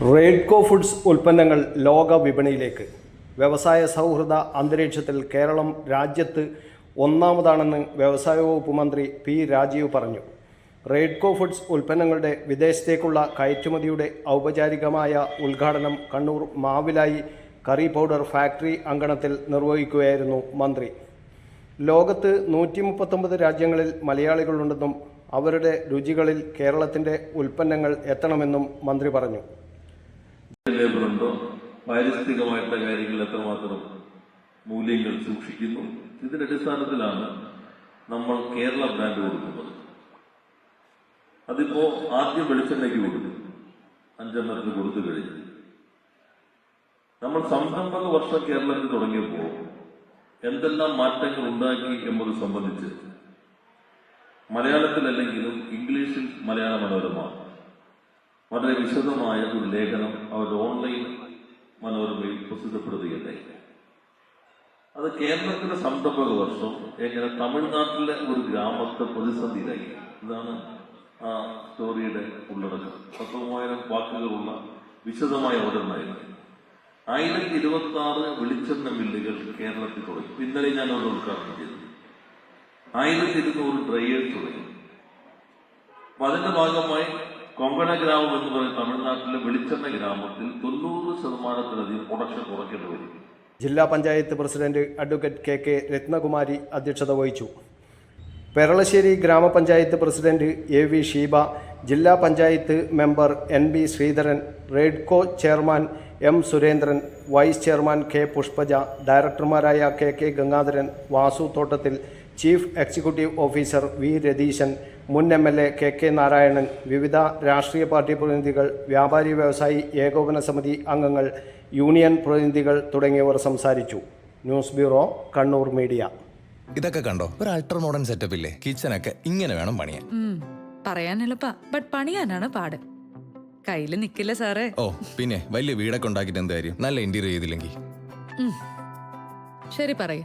Raidco foods ഉൽപ്പന്നങ്ങൾ ലോക വിപണിയിലേക്ക്. വ്യവസായ സൗഹൃദ അന്തരീക്ഷത്തിൽ കേരളം രാജ്യത്ത് ഒന്നാമതാണെന്ന് വ്യവസായ വകുപ്പ് മന്ത്രി പി രാജീവ് പറഞ്ഞു. റേഡ്കോ ഫുഡ്സ് ഉൽപ്പന്നങ്ങളുടെ വിദേശത്തേക്കുള്ള കയറ്റുമതിയുടെ ഔപചാരികമായ ഉദ്ഘാടനം Kannur Mavilayi curry powder factory അങ്കണത്തിൽ നിർവഹിക്കുകയായിരുന്നു മന്ത്രി. ലോകത്ത് നൂറ്റി മുപ്പത്തൊമ്പത് രാജ്യങ്ങളിൽ മലയാളികളുണ്ടെന്നും അവരുടെ രുചികളിൽ കേരളത്തിന്റെ ഉൽപ്പന്നങ്ങൾ എത്തണമെന്നും മന്ത്രി പറഞ്ഞു. ലേബറുണ്ടോ പാരിസ്ഥിതികമായിട്ടുള്ള കാര്യങ്ങളിൽ എത്രമാത്രം മൂല്യങ്ങൾ സൂക്ഷിക്കുന്നു? ഇതിന്റെ അടിസ്ഥാനത്തിലാണ് നമ്മൾ കേരള ബ്രാൻഡ് കൊടുക്കുന്നത്. അതിപ്പോ ആദ്യം വെളിച്ചെണ്ണയ്ക്ക് കൊടുത്തു. അഞ്ചെണ്ണത്തിന് കൊടുത്തു കഴിഞ്ഞു. നമ്മൾ സംരംഭക വർഷം കേരളത്തിൽ തുടങ്ങിയപ്പോൾ എന്തെല്ലാം മാറ്റങ്ങൾ ഉണ്ടാക്കി എന്നത് സംബന്ധിച്ച് മലയാളത്തിലല്ലെങ്കിലും ഇംഗ്ലീഷിൽ മലയാള മനോരമ. വളരെ വിശദമായ ഒരു ലേഖനം അവരുടെ ഓൺലൈൻ മനോരമയിൽ പ്രസിദ്ധപ്പെടുത്തുകയുണ്ടായി അത് കേരളത്തിലെ സംരംഭക വർഷം എങ്ങനെ തമിഴ്നാട്ടിലെ ഒരു ഗ്രാമത്തെ പ്രതിസന്ധിയിലായി. ഇതാണ് ആ സ്റ്റോറിയുടെ ഉള്ളടക്കം. പത്ത് മൂവായിരം വാക്കുകളുള്ള വിശദമായ ഓരോന്നായിരുന്നു. ആയിരത്തി ഇരുപത്തി ആറ് വെളിച്ചെണ്ണ മില്ലുകൾ കേരളത്തിൽ തുടങ്ങി. ഇന്നലെ ഞാൻ അവിടെ ഉദ്ഘാടനം ചെയ്തു. ആയിരത്തി ഇരുന്നൂറ് ഡ്രൈയേഴ്സ് തുടങ്ങി. അപ്പൊ അതിന്റെ ഭാഗമായി കൊങ്കണ ഗ്രാമം എന്ന് പറയുന്ന തമിഴ്നാട്ടിലെ വെളിച്ചെണ്ണ ഗ്രാമത്തിൽ തൊണ്ണൂറ് ശതമാനത്തിലധികം പ്രൊഡക്ഷൻ കുറയ്ക്കേണ്ടി വരും. ജില്ലാ panchayat president advocate K K Rathnakumari അധ്യക്ഷത വഹിച്ചു. പെരളശ്ശേരി ഗ്രാമപഞ്ചായത്ത് പ്രസിഡന്റ് എ വി ഷീബ ജില്ലാ panchayat member N B Sreedharan Raidco chairman M Surendran vice chairman K Pushpaja ഡയറക്ടർമാരായ K K Gangadharan Vasu Thottathil chief executive officer V Ratheesan മുൻ M L A K K Narayanan വിവിധ രാഷ്ട്രീയ party പ്രതിനിധികൾ വ്യാപാരി വ്യവസായി ഏകോപന സമിതി അംഗങ്ങൾ യൂണിയൻ പ്രതിനിധികൾ തുടങ്ങിയവർ സംസാരിച്ചു. News bureau Kannur media. ഇതൊക്കെ കണ്ടോ? ഒരു അൾട്രാ മോഡേൺ സെറ്റപ്പ് ഇല്ലേ? കിച്ചനൊക്കെ ഇങ്ങനെ വേണം പണിയാൻ. പറയാൻ എളുപ്പാ ബട്ട് പണിയാനാണ് പാട്. കയ്യിൽ നിക്കില്ല സാറേ. ഓ പിന്നെ വലിയ വീടൊക്കെ ഉണ്ടാക്കിട്ട് എന്ത് കാര്യം? നല്ല ഇന്റീരിയർ ചെയ്തില്ലെങ്കിൽ ശരി പറയൂ.